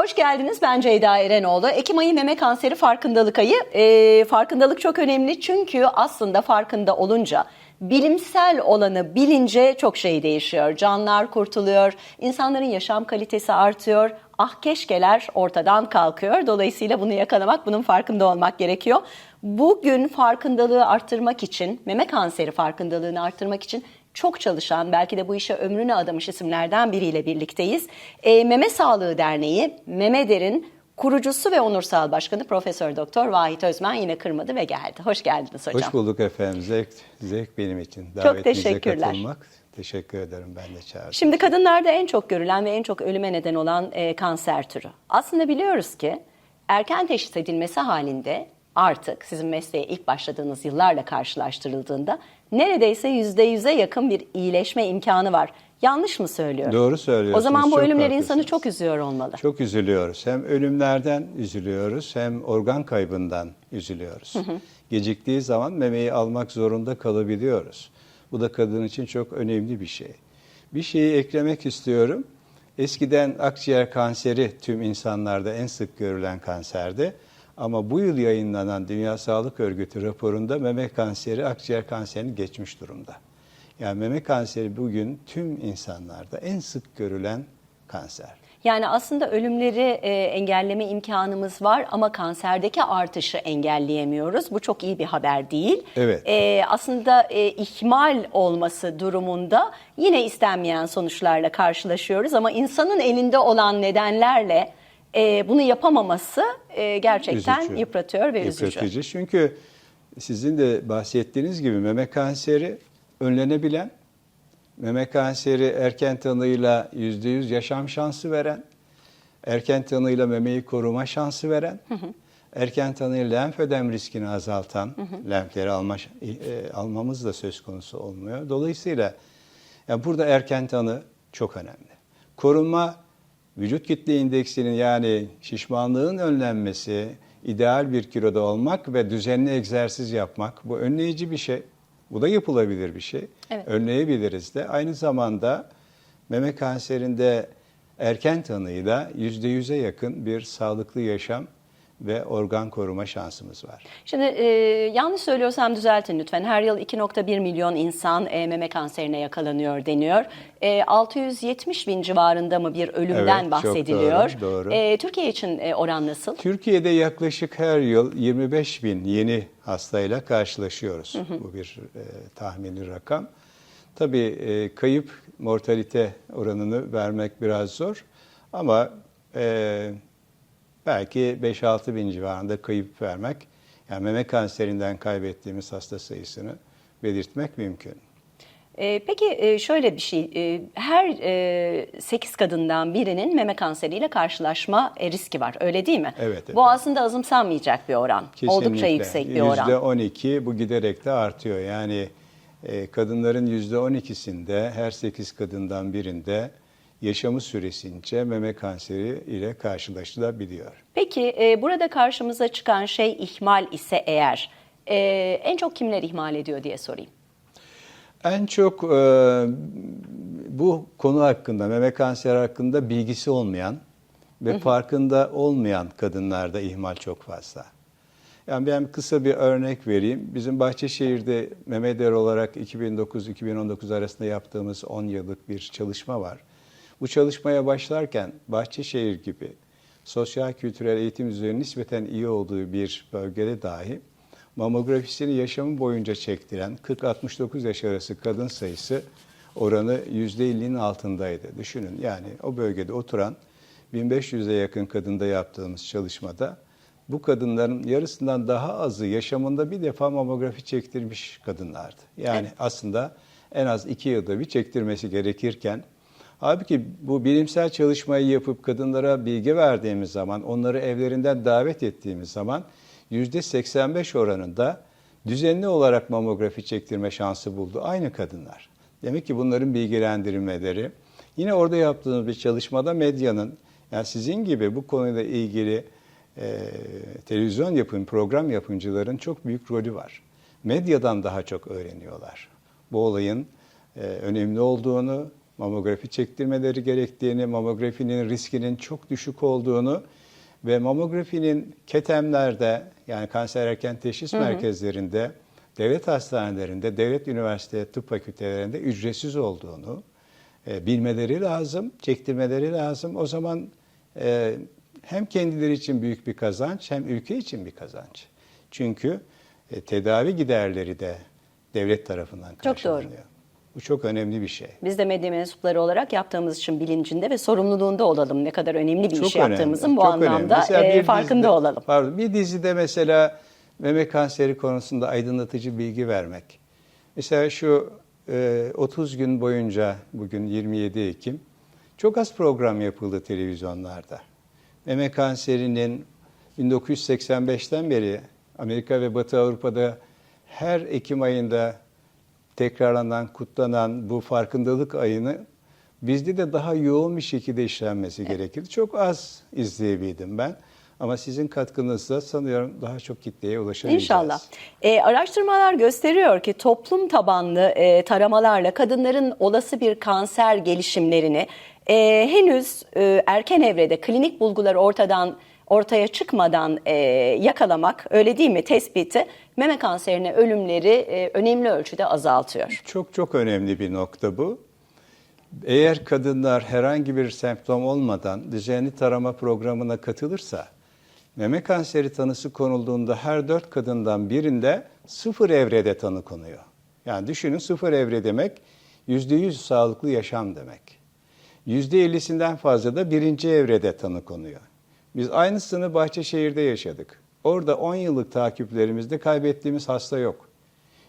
Hoş geldiniz. Ben Ceyda Erenoğlu. Ekim ayı meme kanseri farkındalık ayı. Ee, farkındalık çok önemli çünkü aslında farkında olunca bilimsel olanı bilince çok şey değişiyor. Canlar kurtuluyor, insanların yaşam kalitesi artıyor. Ah keşkeler ortadan kalkıyor. Dolayısıyla bunu yakalamak, bunun farkında olmak gerekiyor. Bugün farkındalığı arttırmak için, meme kanseri farkındalığını arttırmak için çok çalışan, belki de bu işe ömrünü adamış isimlerden biriyle birlikteyiz. E, Meme Sağlığı Derneği, Memeder'in kurucusu ve onursal başkanı Profesör Doktor Vahit Özmen yine kırmadı ve geldi. Hoş geldiniz hocam. Hoş bulduk efendim. Zevk, zevk benim için. Çok Davetinize teşekkürler. katılmak. Teşekkür ederim ben de çağırdım. Şimdi kadınlarda en çok görülen ve en çok ölüme neden olan e, kanser türü. Aslında biliyoruz ki erken teşhis edilmesi halinde artık sizin mesleğe ilk başladığınız yıllarla karşılaştırıldığında neredeyse yüzde yüze yakın bir iyileşme imkanı var. Yanlış mı söylüyorum? Doğru söylüyorsunuz. O zaman bu çok ölümler insanı çok üzüyor olmalı. Çok üzülüyoruz. Hem ölümlerden üzülüyoruz hem organ kaybından üzülüyoruz. Geciktiği zaman memeyi almak zorunda kalabiliyoruz. Bu da kadın için çok önemli bir şey. Bir şeyi eklemek istiyorum. Eskiden akciğer kanseri tüm insanlarda en sık görülen kanserdi. Ama bu yıl yayınlanan Dünya Sağlık Örgütü raporunda meme kanseri akciğer kanserini geçmiş durumda. Yani meme kanseri bugün tüm insanlarda en sık görülen kanser. Yani aslında ölümleri e, engelleme imkanımız var ama kanserdeki artışı engelleyemiyoruz. Bu çok iyi bir haber değil. Evet. E, aslında e, ihmal olması durumunda yine istenmeyen sonuçlarla karşılaşıyoruz ama insanın elinde olan nedenlerle e, bunu yapamaması e, gerçekten Üzücü. yıpratıyor ve üzücü. Yıpratıcı. Çünkü sizin de bahsettiğiniz gibi meme kanseri önlenebilen, meme kanseri erken tanıyla %100 yaşam şansı veren, erken tanıyla memeyi koruma şansı veren, erken tanıyla lenf ödem riskini azaltan, lenfleri alma, e, almamız da söz konusu olmuyor. Dolayısıyla ya burada erken tanı çok önemli. Korunma vücut kitle indeksinin yani şişmanlığın önlenmesi, ideal bir kiloda olmak ve düzenli egzersiz yapmak bu önleyici bir şey. Bu da yapılabilir bir şey. Evet. Önleyebiliriz de. Aynı zamanda meme kanserinde erken tanıyla %100'e yakın bir sağlıklı yaşam ve organ koruma şansımız var. Şimdi e, yanlış söylüyorsam düzeltin lütfen. Her yıl 2.1 milyon insan e, meme kanserine yakalanıyor deniyor. E, 670 bin civarında mı bir ölümden Evet, çok bahsediliyor? doğru, doğru. E, Türkiye için e, oran nasıl? Türkiye'de yaklaşık her yıl 25 bin yeni hastayla karşılaşıyoruz. Bu bir e, tahmini rakam. Tabii e, kayıp mortalite oranını vermek biraz zor ama e, belki 5-6 bin civarında kayıp vermek, yani meme kanserinden kaybettiğimiz hasta sayısını belirtmek mümkün. E, peki e, şöyle bir şey, e, her e, 8 kadından birinin meme kanseriyle karşılaşma e, riski var öyle değil mi? Evet, Bu efendim. aslında azımsanmayacak bir oran. Oldukça yüksek bir oran. %12 bu giderek de artıyor. Yani e, kadınların %12'sinde her 8 kadından birinde yaşamı süresince meme kanseri ile karşılaşılabiliyor. Peki e, burada karşımıza çıkan şey ihmal ise eğer e, en çok kimler ihmal ediyor diye sorayım. En çok e, bu konu hakkında, meme kanseri hakkında bilgisi olmayan ve farkında olmayan kadınlarda ihmal çok fazla. Yani ben kısa bir örnek vereyim. Bizim Bahçeşehir'de Memeder olarak 2009-2019 arasında yaptığımız 10 yıllık bir çalışma var. Bu çalışmaya başlarken Bahçeşehir gibi sosyal kültürel eğitim düzeyinin nispeten iyi olduğu bir bölgede dahi mamografisini yaşamı boyunca çektiren 40-69 yaş arası kadın sayısı oranı %50'nin altındaydı. Düşünün yani o bölgede oturan 1500'e yakın kadında yaptığımız çalışmada bu kadınların yarısından daha azı yaşamında bir defa mamografi çektirmiş kadınlardı. Yani aslında en az iki yılda bir çektirmesi gerekirken Halbuki bu bilimsel çalışmayı yapıp kadınlara bilgi verdiğimiz zaman, onları evlerinden davet ettiğimiz zaman %85 oranında düzenli olarak mamografi çektirme şansı buldu aynı kadınlar. Demek ki bunların bilgilendirmeleri. Yine orada yaptığımız bir çalışmada medyanın, yani sizin gibi bu konuyla ilgili e, televizyon yapım, program yapımcıların çok büyük rolü var. Medyadan daha çok öğreniyorlar. Bu olayın e, önemli olduğunu, mamografi çektirmeleri gerektiğini, mamografinin riskinin çok düşük olduğunu ve mamografinin ketemlerde yani kanser erken teşhis merkezlerinde, devlet hastanelerinde, devlet üniversite tıp fakültelerinde ücretsiz olduğunu e, bilmeleri lazım, çektirmeleri lazım. O zaman e, hem kendileri için büyük bir kazanç hem ülke için bir kazanç. Çünkü e, tedavi giderleri de devlet tarafından doğru. Bu çok önemli bir şey. Biz de medya mensupları olarak yaptığımız için bilincinde ve sorumluluğunda olalım. Ne kadar önemli bir Çok iş önemli, yaptığımızın bu çok anlamda e, farkında dizide- olalım. Pardon, bir dizide mesela meme kanseri konusunda aydınlatıcı bilgi vermek. Mesela şu e, 30 gün boyunca bugün 27 Ekim çok az program yapıldı televizyonlarda. Meme kanserinin 1985'ten beri Amerika ve Batı Avrupa'da her Ekim ayında tekrarlanan, kutlanan bu farkındalık ayını bizde de daha yoğun bir şekilde işlenmesi gerekir. Çok az izleyebildim ben. Ama sizin katkınızla sanıyorum daha çok kitleye ulaşabileceğiz. İnşallah. E, araştırmalar gösteriyor ki toplum tabanlı e, taramalarla kadınların olası bir kanser gelişimlerini e, henüz e, erken evrede klinik bulgular ortadan ortaya çıkmadan e, yakalamak öyle değil mi tespiti meme kanserine ölümleri e, önemli ölçüde azaltıyor. Çok çok önemli bir nokta bu. Eğer kadınlar herhangi bir semptom olmadan düzenli tarama programına katılırsa, meme kanseri tanısı konulduğunda her dört kadından birinde sıfır evrede tanı konuyor. Yani düşünün sıfır evre demek yüzde yüz sağlıklı yaşam demek. Yüzde ellisinden fazla da birinci evrede tanı konuyor. Biz aynısını Bahçeşehir'de yaşadık. Orada 10 yıllık takiplerimizde kaybettiğimiz hasta yok.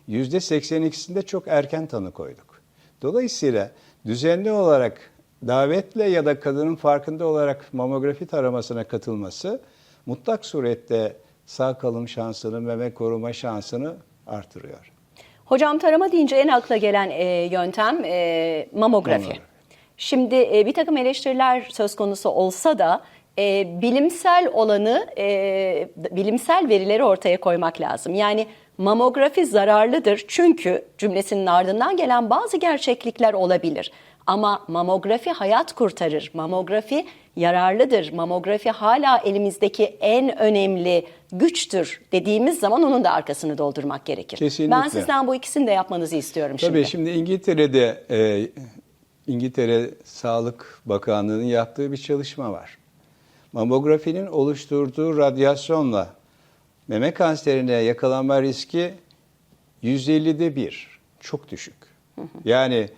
%82'sinde çok erken tanı koyduk. Dolayısıyla düzenli olarak davetle ya da kadının farkında olarak mamografi taramasına katılması mutlak surette sağ kalım şansını, meme koruma şansını artırıyor. Hocam tarama deyince en akla gelen e, yöntem e, mamografi. Mamografi. Şimdi e, bir takım eleştiriler söz konusu olsa da e, bilimsel olanı, e, bilimsel verileri ortaya koymak lazım. Yani mamografi zararlıdır çünkü cümlesinin ardından gelen bazı gerçeklikler olabilir. Ama mamografi hayat kurtarır. Mamografi yararlıdır. Mamografi hala elimizdeki en önemli güçtür dediğimiz zaman onun da arkasını doldurmak gerekir. Kesinlikle. Ben sizden bu ikisini de yapmanızı istiyorum Tabii şimdi. şimdi İngiltere'de e, İngiltere Sağlık Bakanlığı'nın yaptığı bir çalışma var. Mamografinin oluşturduğu radyasyonla meme kanserine yakalanma riski 150'de bir. Çok düşük. Yani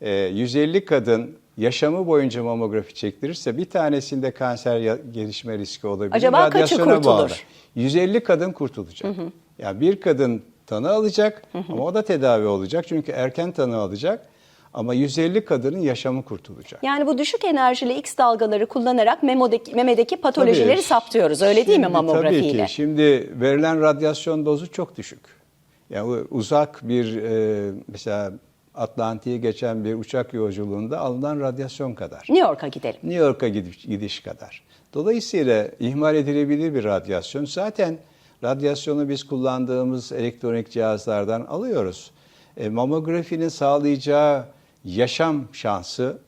e, 150 kadın yaşamı boyunca mamografi çektirirse bir tanesinde kanser gelişme riski olabilir. Acaba kaçı Radyasyona kurtulur? bağlı. 150 kadın kurtulacak. Yani bir kadın tanı alacak ama o da tedavi olacak çünkü erken tanı alacak. Ama 150 kadının yaşamı kurtulacak. Yani bu düşük enerjili X dalgaları kullanarak memodeki, memedeki patolojileri Tabii. saptıyoruz. Öyle değil mi Şimdi mamografiyle? Tabii ki. Şimdi verilen radyasyon dozu çok düşük. Yani uzak bir e, mesela Atlantik'i geçen bir uçak yolculuğunda alınan radyasyon kadar. New York'a gidelim. New York'a gidiş, gidiş kadar. Dolayısıyla ihmal edilebilir bir radyasyon. Zaten radyasyonu biz kullandığımız elektronik cihazlardan alıyoruz. E, mamografinin sağlayacağı yaşam şansı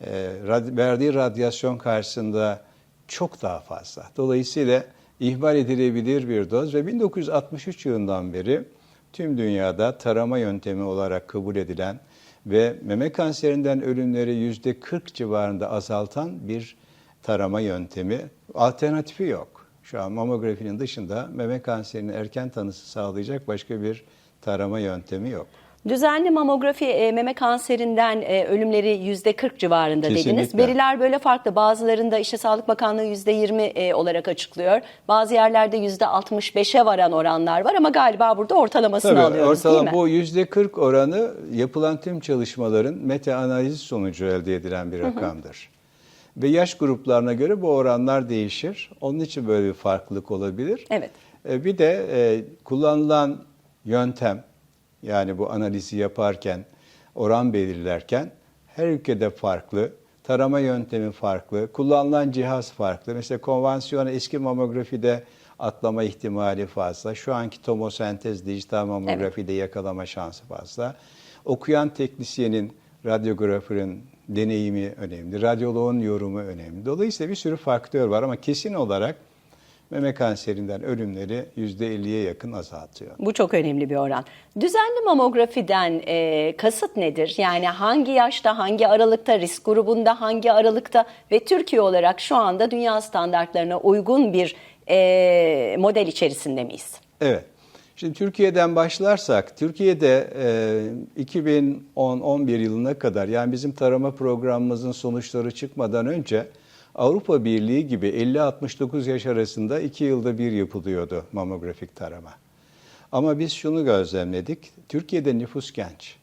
e, verdiği radyasyon karşısında çok daha fazla. Dolayısıyla ihmal edilebilir bir doz ve 1963 yılından beri tüm dünyada tarama yöntemi olarak kabul edilen ve meme kanserinden ölümleri yüzde 40 civarında azaltan bir tarama yöntemi. Alternatifi yok. Şu an mamografinin dışında meme kanserinin erken tanısı sağlayacak başka bir tarama yöntemi yok. Düzenli mamografi e, meme kanserinden e, ölümleri yüzde 40 civarında dediniz. Kesinlikle. Veriler böyle farklı. Bazılarında işte Sağlık Bakanlığı yüzde 20 e, olarak açıklıyor. Bazı yerlerde yüzde 65'e varan oranlar var ama galiba burada ortalamasını Tabii alıyoruz ortalama değil mi? bu yüzde 40 oranı yapılan tüm çalışmaların meta analiz sonucu elde edilen bir rakamdır. Ve yaş gruplarına göre bu oranlar değişir. Onun için böyle bir farklılık olabilir. Evet. E, Bir de e, kullanılan yöntem yani bu analizi yaparken, oran belirlerken her ülkede farklı. Tarama yöntemi farklı, kullanılan cihaz farklı. Mesela konvansiyonel eski mamografide atlama ihtimali fazla. Şu anki tomosentez dijital mamografide yakalama şansı fazla. Okuyan teknisyenin, radyograferin deneyimi önemli, radyoloğun yorumu önemli. Dolayısıyla bir sürü faktör var ama kesin olarak meme kanserinden ölümleri %50'ye yakın azaltıyor. Bu çok önemli bir oran. Düzenli mamografiden e, kasıt nedir? Yani hangi yaşta, hangi aralıkta, risk grubunda, hangi aralıkta ve Türkiye olarak şu anda dünya standartlarına uygun bir e, model içerisinde miyiz? Evet. Şimdi Türkiye'den başlarsak, Türkiye'de e, 2010-11 yılına kadar yani bizim tarama programımızın sonuçları çıkmadan önce Avrupa Birliği gibi 50-69 yaş arasında 2 yılda bir yapılıyordu mamografik tarama. Ama biz şunu gözlemledik, Türkiye'de nüfus genç.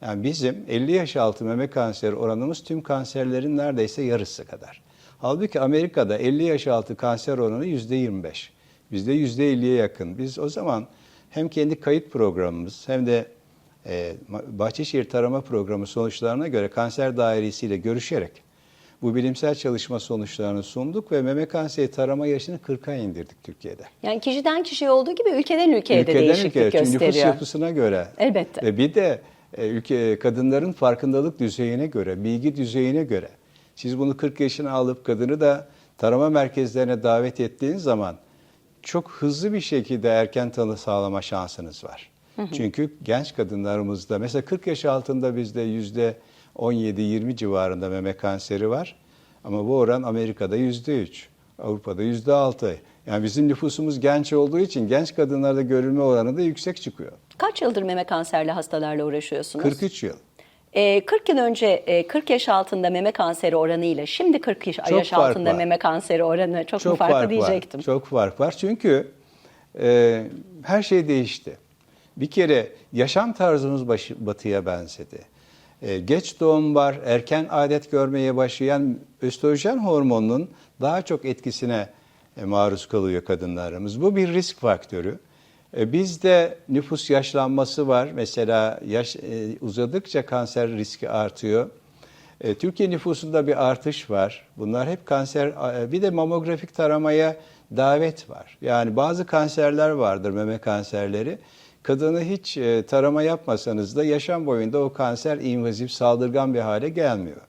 Yani bizim 50 yaş altı meme kanseri oranımız tüm kanserlerin neredeyse yarısı kadar. Halbuki Amerika'da 50 yaş altı kanser oranı %25. Bizde %50'ye yakın. Biz o zaman hem kendi kayıt programımız hem de e, Bahçeşehir Tarama Programı sonuçlarına göre kanser dairesiyle görüşerek bu bilimsel çalışma sonuçlarını sunduk ve meme kanseri tarama yaşını 40'a indirdik Türkiye'de. Yani kişiden kişiye olduğu gibi ülkeden ülkeye de Ülkeden değişiklik ülkeye, çünkü nüfus gösteriyor. yapısına göre. Elbette. Ve bir de e, ülke kadınların farkındalık düzeyine göre, bilgi düzeyine göre. Siz bunu 40 yaşına alıp kadını da tarama merkezlerine davet ettiğiniz zaman çok hızlı bir şekilde erken tanı sağlama şansınız var. Çünkü genç kadınlarımızda mesela 40 yaş altında bizde yüzde 17-20 civarında meme kanseri var. Ama bu oran Amerika'da yüzde 3, Avrupa'da yüzde 6. Yani bizim nüfusumuz genç olduğu için genç kadınlarda görülme oranı da yüksek çıkıyor. Kaç yıldır meme kanserli hastalarla uğraşıyorsunuz? 43 yıl. Ee, 40 yıl önce e, 40 yaş altında meme kanseri oranı ile şimdi 40 yaş, Çok yaş altında var. meme kanseri oranı çok, mu farklı fark diyecektim. Var. Çok fark var. Çünkü e, her şey değişti. Bir kere yaşam tarzımız başı, batıya benzedi. E, geç doğum var, erken adet görmeye başlayan östrojen hormonunun daha çok etkisine e, maruz kalıyor kadınlarımız. Bu bir risk faktörü. E, bizde nüfus yaşlanması var. Mesela yaş uzadıkça kanser riski artıyor. Türkiye nüfusunda bir artış var. Bunlar hep kanser. Bir de mamografik taramaya davet var. Yani bazı kanserler vardır, meme kanserleri. Kadını hiç e, tarama yapmasanız da yaşam boyunda o kanser invazif, saldırgan bir hale gelmiyor.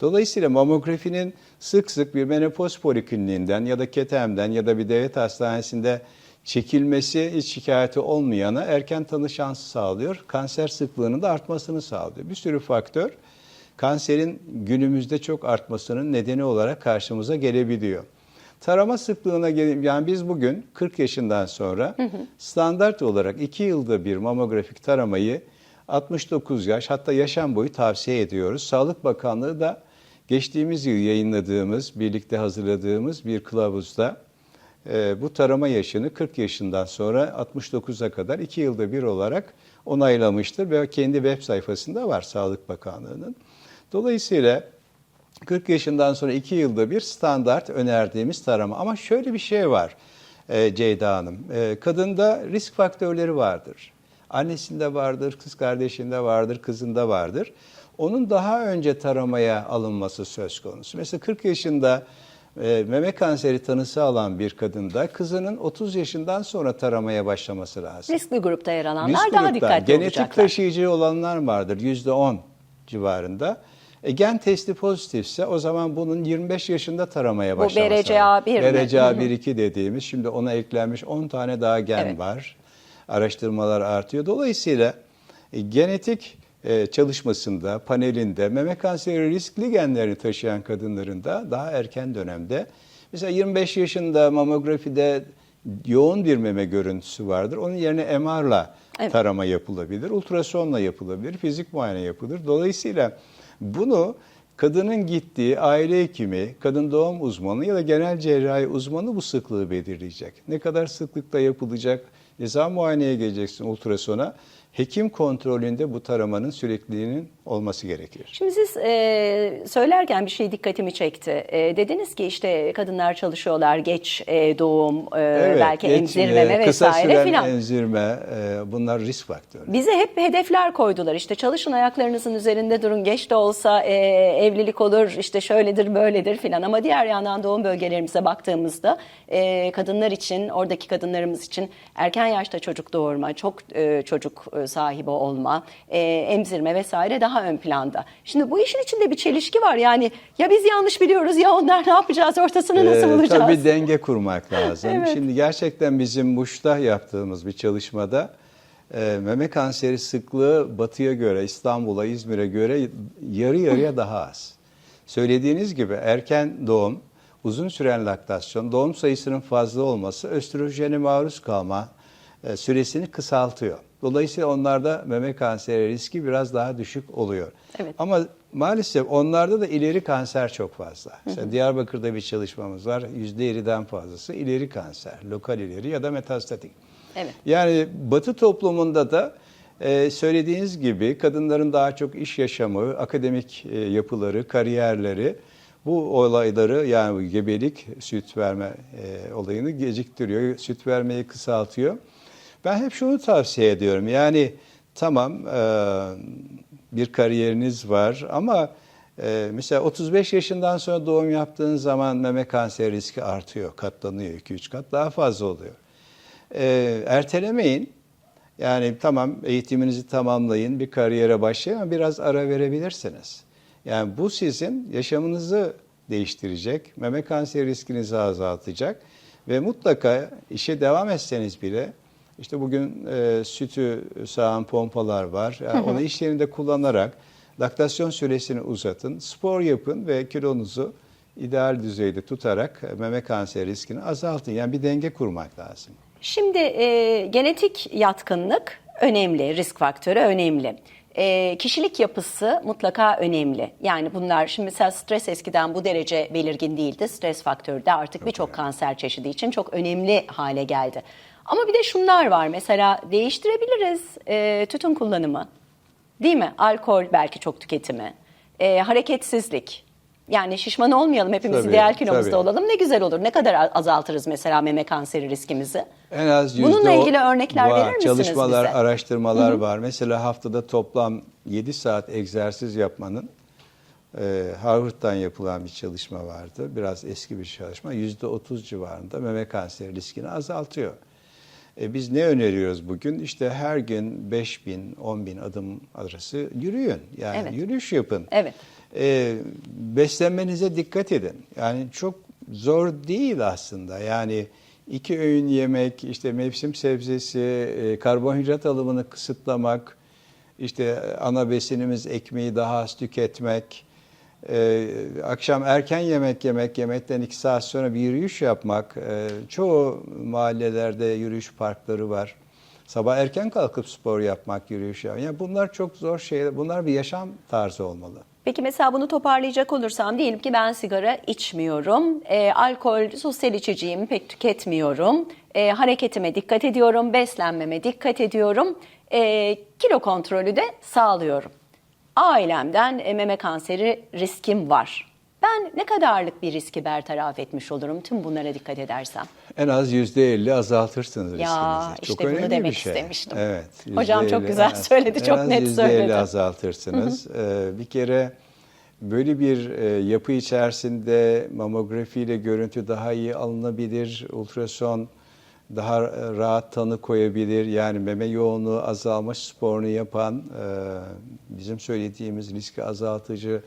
Dolayısıyla mamografinin sık sık bir menopoz polikliniğinden ya da ketemden ya da bir devlet hastanesinde çekilmesi hiç şikayeti olmayana erken tanı şansı sağlıyor. Kanser sıklığının da artmasını sağlıyor. Bir sürü faktör kanserin günümüzde çok artmasının nedeni olarak karşımıza gelebiliyor. Tarama sıklığına gelin yani biz bugün 40 yaşından sonra standart olarak 2 yılda bir mamografik taramayı 69 yaş hatta yaşam boyu tavsiye ediyoruz. Sağlık Bakanlığı da geçtiğimiz yıl yayınladığımız, birlikte hazırladığımız bir kılavuzda e, bu tarama yaşını 40 yaşından sonra 69'a kadar 2 yılda bir olarak onaylamıştır ve kendi web sayfasında var Sağlık Bakanlığı'nın. Dolayısıyla 40 yaşından sonra 2 yılda bir standart önerdiğimiz tarama. Ama şöyle bir şey var e, Ceyda Hanım. E, kadında risk faktörleri vardır. Annesinde vardır, kız kardeşinde vardır, kızında vardır. Onun daha önce taramaya alınması söz konusu. Mesela 40 yaşında e, meme kanseri tanısı alan bir kadında kızının 30 yaşından sonra taramaya başlaması lazım. Riskli grupta yer alanlar Risk daha dikkatli Genetik olacaklar. taşıyıcı olanlar vardır %10 civarında. E, gen testi pozitifse o zaman bunun 25 yaşında taramaya Bu başlaması BRCA1 mi? BRCA1-2 dediğimiz şimdi ona eklenmiş 10 tane daha gen Evet. var. Araştırmalar artıyor. Dolayısıyla e, genetik e, çalışmasında, panelinde meme kanseri riskli genlerini taşıyan kadınların da daha erken dönemde mesela 25 yaşında mamografide yoğun bir meme görüntüsü vardır. Onun yerine MR'la Evet. tarama yapılabilir, ultrasonla yapılabilir, fizik muayene yapılır. Dolayısıyla bunu kadının gittiği aile hekimi, kadın doğum uzmanı ya da genel cerrahi uzmanı bu sıklığı belirleyecek. Ne kadar sıklıkla yapılacak, ne zaman muayeneye geleceksin ultrasona. Hekim kontrolünde bu taramanın sürekliliğinin olması gerekir. Şimdi siz e, söylerken bir şey dikkatimi çekti. E, dediniz ki işte kadınlar çalışıyorlar, geç e, doğum, e, belki geç, emzirmeme e, kısa vesaire süren filan. emzirme e, bunlar risk faktörü. Bize hep hedefler koydular. İşte çalışın ayaklarınızın üzerinde durun. Geç de olsa e, evlilik olur. işte şöyledir böyledir filan. Ama diğer yandan doğum bölgelerimize baktığımızda e, kadınlar için, oradaki kadınlarımız için erken yaşta çocuk doğurma, çok e, çocuk e, sahibi olma, e, emzirme vesaire daha ön planda. Şimdi bu işin içinde bir çelişki var. Yani ya biz yanlış biliyoruz ya onlar ne yapacağız? Ortasını nasıl Ee, bulacağız? Tabii denge kurmak lazım. Evet. Şimdi gerçekten bizim Muş'ta yaptığımız bir çalışmada e, meme kanseri sıklığı batıya göre, İstanbul'a, İzmir'e göre yarı yarıya daha az. Söylediğiniz gibi erken doğum, uzun süren laktasyon, doğum sayısının fazla olması östrojene maruz kalma süresini kısaltıyor. Dolayısıyla onlarda meme kanseri riski biraz daha düşük oluyor. Evet. Ama maalesef onlarda da ileri kanser çok fazla. Mesela Diyarbakır'da bir çalışmamız var. %7'den fazlası ileri kanser. Lokal ileri ya da metastatik. Evet. Yani Batı toplumunda da e, söylediğiniz gibi kadınların daha çok iş yaşamı, akademik e, yapıları, kariyerleri bu olayları yani gebelik, süt verme e, olayını geciktiriyor, süt vermeyi kısaltıyor. Ben hep şunu tavsiye ediyorum. Yani tamam e, bir kariyeriniz var ama e, mesela 35 yaşından sonra doğum yaptığınız zaman meme kanseri riski artıyor, katlanıyor 2-3 kat daha fazla oluyor. E, ertelemeyin. Yani tamam eğitiminizi tamamlayın, bir kariyere başlayın ama biraz ara verebilirsiniz. Yani bu sizin yaşamınızı değiştirecek, meme kanseri riskinizi azaltacak ve mutlaka işe devam etseniz bile işte bugün e, sütü sağan pompalar var. Yani onu iş yerinde kullanarak laktasyon süresini uzatın, spor yapın ve kilonuzu ideal düzeyde tutarak meme kanseri riskini azaltın. Yani bir denge kurmak lazım. Şimdi e, genetik yatkınlık önemli, risk faktörü önemli. E, kişilik yapısı mutlaka önemli. Yani bunlar şimdi mesela stres eskiden bu derece belirgin değildi. Stres faktörü de artık birçok kanser çeşidi için çok önemli hale geldi. Ama bir de şunlar var mesela değiştirebiliriz e, tütün kullanımı. Değil mi? Alkol belki çok tüketimi. E, hareketsizlik. Yani şişman olmayalım hepimiz Tabii, ideal kilomuzda tabii. olalım. Ne güzel olur. Ne kadar azaltırız mesela meme kanseri riskimizi? En az Bununla yüzde o- ilgili örnekler var. verir misiniz Çalışmalar, bize? araştırmalar var. Mesela haftada toplam 7 saat egzersiz yapmanın e, Harvard'dan yapılan bir çalışma vardı. Biraz eski bir çalışma. Yüzde 30 civarında meme kanseri riskini azaltıyor. E, biz ne öneriyoruz bugün? İşte her gün 5 bin, 10 bin adım arası yürüyün. Yani Evet. yürüyüş yapın. Evet. E, beslenmenize dikkat edin. Yani çok zor değil aslında. Yani iki öğün yemek, işte mevsim sebzesi, e, karbonhidrat alımını kısıtlamak, işte ana besinimiz ekmeği daha az tüketmek, e, akşam erken yemek yemek, yemekten iki saat sonra bir yürüyüş yapmak. E, çoğu mahallelerde yürüyüş parkları var. Sabah erken kalkıp spor yapmak, yürüyüş yapmak. Yani bunlar çok zor şeyler. Bunlar bir yaşam tarzı olmalı. Peki mesela bunu toparlayacak olursam diyelim ki ben sigara içmiyorum, e, alkol, sosyal içeceğimi pek tüketmiyorum, e, hareketime dikkat ediyorum, beslenmeme dikkat ediyorum, e, kilo kontrolü de sağlıyorum. Ailemden e, meme kanseri riskim var. Ben ne kadarlık bir riski bertaraf etmiş olurum tüm bunlara dikkat edersem? En az yüzde elli azaltırsınız Ya, riskinizi. işte Çok bunu önemli demek bir şey. istemiştim. Evet. Hocam çok %50 güzel en az- söyledi, çok en az net %50 söyledi. azaltırsınız. Ee, bir kere böyle bir e, yapı içerisinde mamografiyle görüntü daha iyi alınabilir. Ultrason daha e, rahat tanı koyabilir. Yani meme yoğunluğu azalma sporunu yapan e, bizim söylediğimiz riski azaltıcı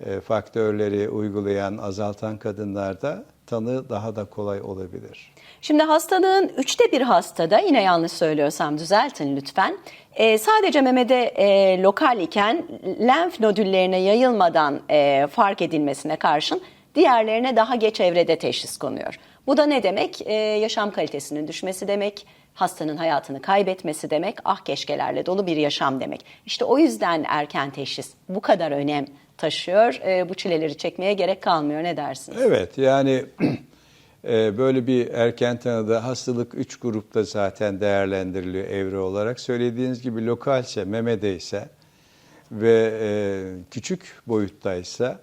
e, faktörleri uygulayan, azaltan kadınlarda tanı daha da kolay olabilir. Şimdi hastalığın üçte bir hastada yine yanlış söylüyorsam düzeltin lütfen. Ee, sadece memede e, lokal iken lenf nodüllerine yayılmadan e, fark edilmesine karşın diğerlerine daha geç evrede teşhis konuyor. Bu da ne demek? E, yaşam kalitesinin düşmesi demek, hastanın hayatını kaybetmesi demek, ah keşkelerle dolu bir yaşam demek. İşte o yüzden erken teşhis bu kadar önem taşıyor. E, bu çileleri çekmeye gerek kalmıyor. Ne dersiniz? Evet yani e, böyle bir erken tanıda hastalık üç grupta zaten değerlendiriliyor evre olarak. Söylediğiniz gibi lokalse, memedeyse ve e, küçük boyuttaysa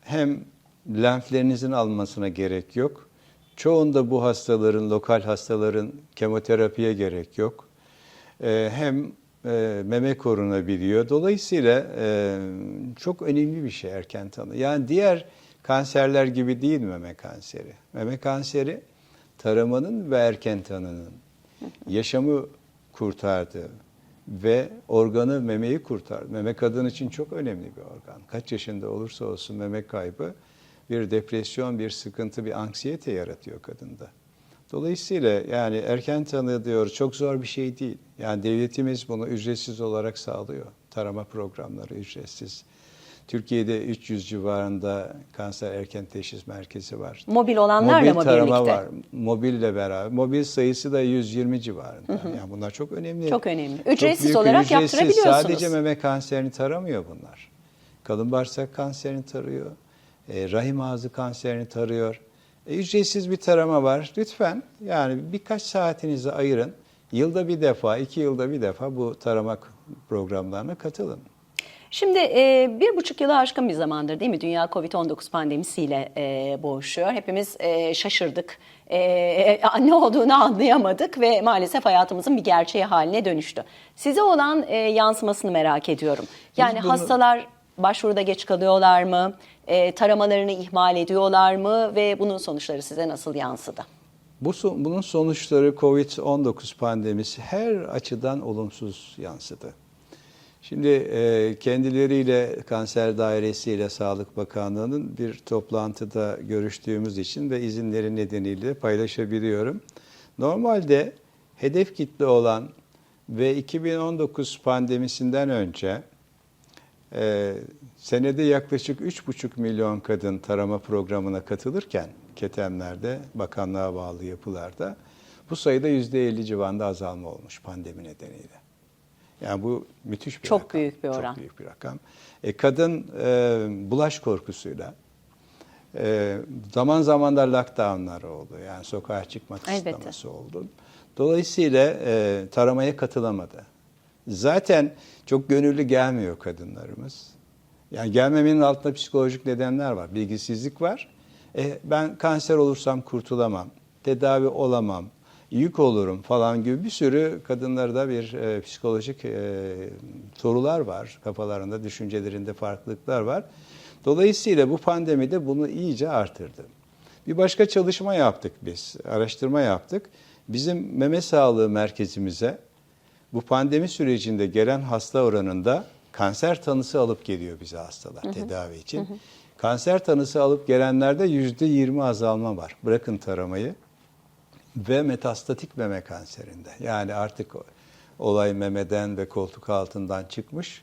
hem lenflerinizin alınmasına gerek yok. Çoğunda bu hastaların, lokal hastaların kemoterapiye gerek yok. E, hem e, meme korunabiliyor. Dolayısıyla e, çok önemli bir şey erken tanı. Yani diğer kanserler gibi değil meme kanseri. Meme kanseri taramanın ve erken tanının yaşamı kurtardığı, ve organı memeyi kurtar. Meme kadın için çok önemli bir organ. Kaç yaşında olursa olsun meme kaybı bir depresyon, bir sıkıntı, bir anksiyete yaratıyor kadında. Dolayısıyla yani erken tanı diyor çok zor bir şey değil. Yani devletimiz bunu ücretsiz olarak sağlıyor. Tarama programları ücretsiz. Türkiye'de 300 civarında kanser erken teşhis merkezi var. Mobil olanlarla Mobil mı tarama birlikte? var. Mobille beraber. Mobil sayısı da 120 civarında. Yani bunlar çok önemli. Çok önemli. Çok Ücretsiz büyük, olarak ücretsiz. yaptırabiliyorsunuz. Sadece meme kanserini taramıyor bunlar. Kalın bağırsak kanserini tarıyor. E, rahim ağzı kanserini tarıyor. E, ücretsiz bir tarama var. Lütfen yani birkaç saatinizi ayırın. Yılda bir defa, iki yılda bir defa bu tarama programlarına katılın. Şimdi e, bir buçuk yılı aşkın bir zamandır değil mi? Dünya Covid-19 pandemisiyle e, boğuşuyor. Hepimiz e, şaşırdık. E, ne olduğunu anlayamadık ve maalesef hayatımızın bir gerçeği haline dönüştü. Size olan e, yansımasını merak ediyorum. Yani bunu- hastalar başvuruda geç kalıyorlar mı? E, taramalarını ihmal ediyorlar mı? Ve bunun sonuçları size nasıl yansıdı? Bu bunun sonuçları Covid-19 pandemisi her açıdan olumsuz yansıdı. Şimdi e, kendileriyle Kanser Dairesi ile Sağlık Bakanlığı'nın bir toplantıda görüştüğümüz için ve izinleri nedeniyle paylaşabiliyorum. Normalde hedef kitle olan ve 2019 pandemisinden önce e, senede yaklaşık 3,5 milyon kadın tarama programına katılırken ketemlerde, bakanlığa bağlı yapılarda bu sayıda %50 civarında azalma olmuş pandemi nedeniyle. Yani bu müthiş bir Çok rakam. büyük bir oran. Çok büyük bir rakam. E, kadın e, bulaş korkusuyla e, zaman zaman da lockdownlar oldu. Yani sokağa çıkma Elbette. kısıtlaması oldu. Dolayısıyla e, taramaya katılamadı. Zaten çok gönüllü gelmiyor kadınlarımız. Yani gelmemenin altında psikolojik nedenler var. Bilgisizlik var. E, ben kanser olursam kurtulamam, tedavi olamam, yük olurum falan gibi bir sürü kadınlarda bir e, psikolojik e, sorular var. Kafalarında, düşüncelerinde farklılıklar var. Dolayısıyla bu pandemi de bunu iyice artırdı. Bir başka çalışma yaptık biz, araştırma yaptık. Bizim meme sağlığı merkezimize bu pandemi sürecinde gelen hasta oranında kanser tanısı alıp geliyor bize hastalar tedavi için. Kanser tanısı alıp gelenlerde yüzde yirmi azalma var. Bırakın taramayı ve metastatik meme kanserinde. Yani artık olay memeden ve koltuk altından çıkmış,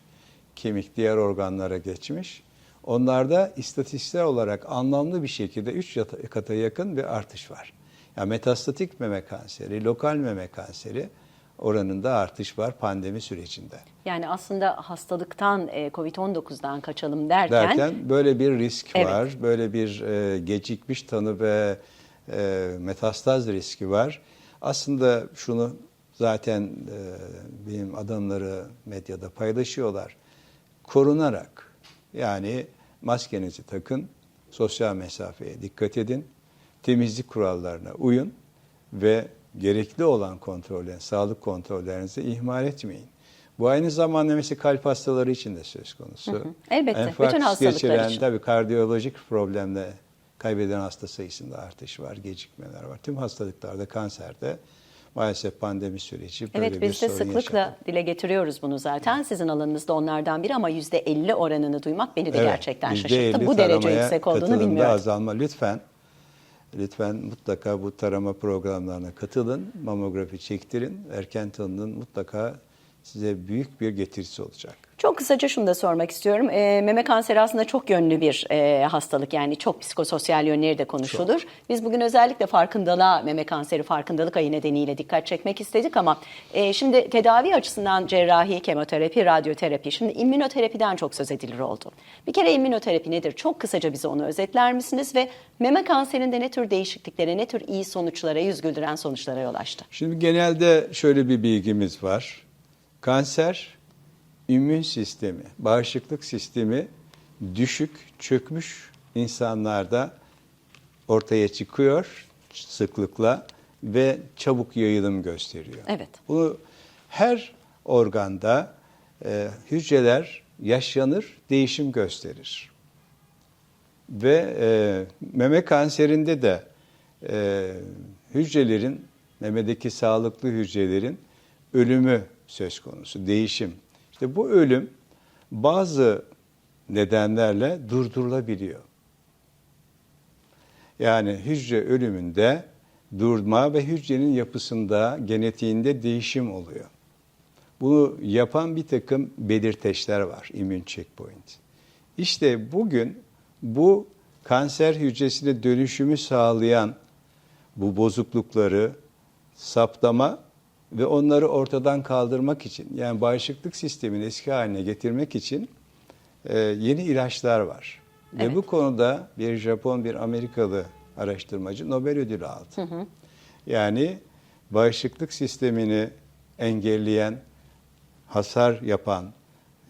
kemik diğer organlara geçmiş. Onlarda istatistiksel olarak anlamlı bir şekilde 3 kata yakın bir artış var. Yani metastatik meme kanseri, lokal meme kanseri oranında artış var pandemi sürecinde. Yani aslında hastalıktan, e, Covid-19'dan kaçalım derken, Derken böyle bir risk Evet. var, böyle bir e, gecikmiş tanı ve e, metastaz riski var. Aslında şunu zaten benim adamları medyada paylaşıyorlar. Korunarak yani maskenizi takın, sosyal mesafeye dikkat edin, temizlik kurallarına uyun ve gerekli olan kontrollerin, sağlık kontrollerinizi ihmal etmeyin. Bu aynı zamanda mesela kalp hastaları için de söz konusu. Elbette, Enfarkt bütün hastalıklar geçiren, için. Tabii kardiyolojik problemle kaybeden hasta sayısında artış var, gecikmeler var. Tüm hastalıklarda, kanserde maalesef pandemi süreci böyle Evet bir biz de sorun sıklıkla yaşadı. dile getiriyoruz bunu zaten. Sizin alanınızda onlardan biri ama %50 oranını duymak beni de Evet, gerçekten %50 şaşırttı. Bu derece yüksek olduğunu katılımda bilmiyordum. azalma. Lütfen, lütfen mutlaka bu tarama programlarına katılın, mamografi çektirin. Erken tanının mutlaka size büyük bir getirisi olacak. Çok kısaca şunu da sormak istiyorum. Ee, meme kanseri aslında çok yönlü bir e, hastalık. Yani çok psikososyal yönleri de konuşulur. Biz bugün özellikle farkındalığa, meme kanseri farkındalık ayı nedeniyle dikkat çekmek istedik ama e, şimdi tedavi açısından cerrahi, kemoterapi, radyoterapi, şimdi immünoterapiden çok söz edilir oldu. Bir kere immünoterapi nedir? Çok kısaca bize onu özetler misiniz? Ve meme kanserinde ne tür değişikliklere, ne tür iyi sonuçlara, yüz güldüren sonuçlara yol açtı? Şimdi genelde şöyle bir bilgimiz var. Kanser, immün sistemi, bağışıklık sistemi düşük, çökmüş insanlarda ortaya çıkıyor sıklıkla ve çabuk yayılım gösteriyor. Evet. Bunu her organda e, hücreler yaşlanır, değişim gösterir. Ve e, meme kanserinde de e, hücrelerin, memedeki sağlıklı hücrelerin ölümü söz konusu, değişim. İşte bu ölüm bazı nedenlerle durdurulabiliyor. Yani hücre ölümünde durma ve hücrenin yapısında, genetiğinde değişim oluyor. Bunu yapan bir takım belirteçler var, immün checkpoint. İşte bugün bu kanser hücresine dönüşümü sağlayan bu bozuklukları saptama ve onları ortadan kaldırmak için yani bağışıklık sistemini eski haline getirmek için e, yeni ilaçlar var. Ve Evet. bu konuda bir Japon, bir Amerikalı araştırmacı Nobel ödülü aldı. Yani bağışıklık sistemini engelleyen, hasar yapan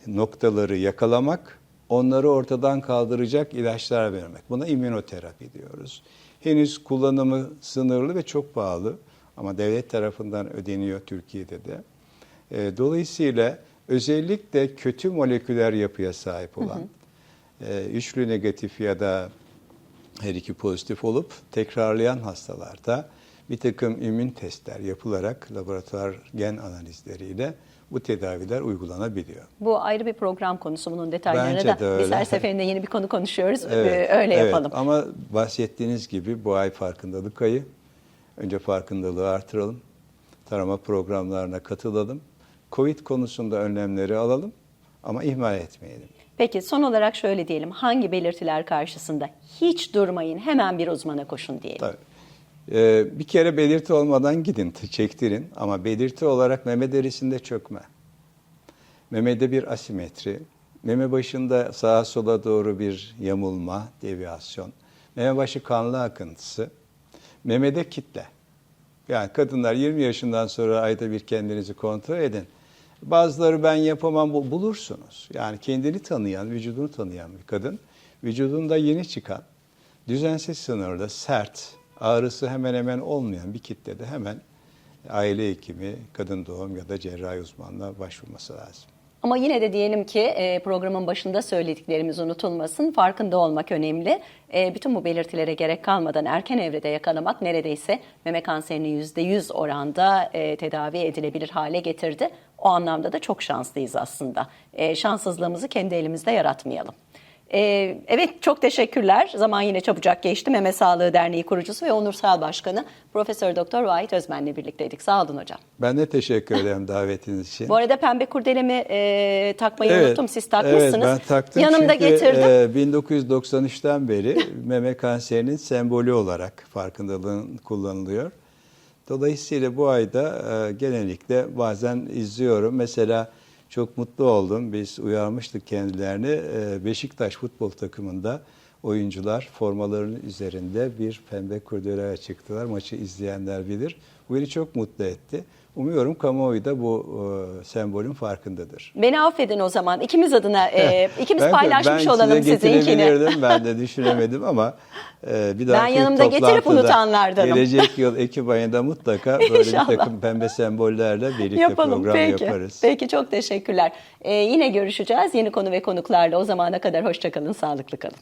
noktaları yakalamak, onları ortadan kaldıracak ilaçlar vermek. Buna immünoterapi diyoruz. Henüz kullanımı sınırlı ve çok pahalı ama devlet tarafından ödeniyor Türkiye'de de. E, Dolayısıyla özellikle kötü moleküler yapıya sahip olan, e, üçlü negatif ya da her iki pozitif olup tekrarlayan hastalarda bir takım immün testler yapılarak laboratuvar gen analizleriyle bu tedaviler uygulanabiliyor. Bu ayrı bir program konusu. Bunun detaylarını Bence da de öyle. biz her seferinde yeni bir konu konuşuyoruz. Evet, Ee, Öyle evet. yapalım. Ama bahsettiğiniz gibi bu ay farkındalık ayı. Önce farkındalığı artıralım. Tarama programlarına katılalım. Covid konusunda önlemleri alalım ama ihmal etmeyelim. Peki son olarak şöyle diyelim. Hangi belirtiler karşısında hiç durmayın hemen bir uzmana koşun diyelim. Tabii. Ee, bir kere belirti olmadan gidin, çektirin ama belirti olarak meme derisinde çökme. Memede bir asimetri, meme başında sağa sola doğru bir yamulma, deviyasyon, meme başı kanlı akıntısı, memede kitle. Yani kadınlar 20 yaşından sonra ayda bir kendinizi kontrol edin. Bazıları ben yapamam bu- bulursunuz. Yani kendini tanıyan, vücudunu tanıyan bir kadın, vücudunda yeni çıkan, düzensiz sınırda, sert, ağrısı hemen hemen olmayan bir kitlede hemen aile hekimi, kadın doğum ya da cerrahi uzmanına başvurması lazım. Ama yine de diyelim ki e, programın başında söylediklerimiz unutulmasın. Farkında olmak önemli. E, Bütün bu belirtilere gerek kalmadan erken evrede yakalamak neredeyse meme kanserini %100 oranda e, tedavi edilebilir hale getirdi. O anlamda da çok şanslıyız aslında. E, Şanssızlığımızı kendi elimizde yaratmayalım. E, Evet çok teşekkürler. Zaman yine çabucak geçti. Meme Sağlığı Derneği kurucusu ve onursal başkanı Profesör Doktor Vahit Özmen'le birlikteydik. Sağ olun hocam. Ben de teşekkür ederim davetiniz için. Bu arada pembe kurdelemi e, takmayı unuttum. Siz takmışsınız. Evet ben taktım Yanımda çünkü getirdim. e, 1993'ten beri meme kanserinin sembolü olarak farkındalığın kullanılıyor. Dolayısıyla bu ayda e, genellikle bazen izliyorum. Mesela çok mutlu oldum. Biz uyarmıştık kendilerini. E, Beşiktaş futbol takımında oyuncular formalarının üzerinde bir pembe kurdele çıktılar. Maçı izleyenler bilir. Bu beni çok mutlu etti. Umuyorum kamuoyu da bu e, sembolün farkındadır. Beni affedin o zaman. İkimiz adına e, ikimiz Ben paylaşmış ben olalım size sizinkini. Ben de düşünemedim ama e, bir dahaki yanımda getirip unutanlardanım. Gelecek yıl Ekim ayında mutlaka böyle İnşallah. bir takım pembe sembollerle birlikte Yapalım program peki. yaparız. Peki çok teşekkürler. E, yine görüşeceğiz yeni konu ve konuklarla. O zamana kadar hoşçakalın, sağlıklı kalın.